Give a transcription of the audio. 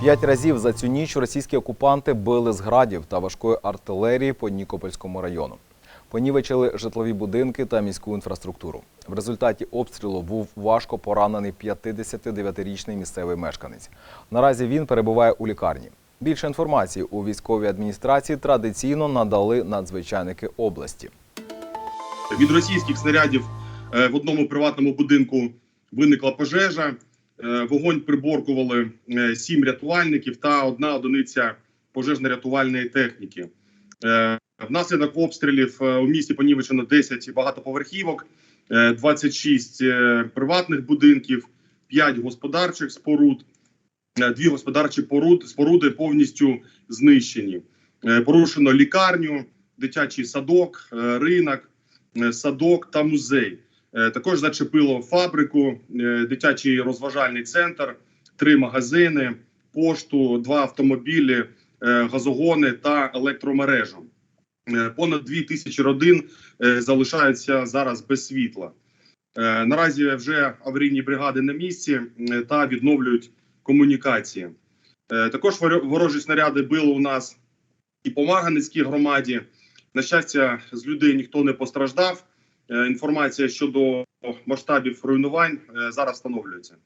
П'ять разів за цю ніч російські окупанти били з градів та важкої артилерії по Нікопольському району. Понівечили житлові будинки та міську інфраструктуру. В результаті обстрілу був важко поранений 59-річний місцевий мешканець. Наразі він перебуває у лікарні. Більше інформації у військовій адміністрації традиційно надали надзвичайники області. Від російських снарядів е, в одному приватному будинку виникла пожежа. Е, Вогонь приборкували е, сім рятувальників та одна одиниця пожежно-рятувальної техніки. Е, Внаслідок обстрілів у місті понівечено 10 багатоповерхівок, е, 26 е, приватних будинків, 5 господарчих споруд. Дві господарчі поруд- споруди повністю знищені. Порушено лікарню, дитячий садок, ринок, садок та музей. Е, Також зачепило фабрику, е, дитячий розважальний центр, три магазини, пошту, два автомобілі, е, газогони та електромережу. Понад дві тисячі родин залишаються зараз без світла. Наразі вже аварійні бригади на місці та відновлюють комунікації. Також ворожі снаряди били у нас і по Марганецькій громаді. На щастя, з людей ніхто не постраждав. Е, Інформація щодо масштабів руйнувань е, зараз встановлюється.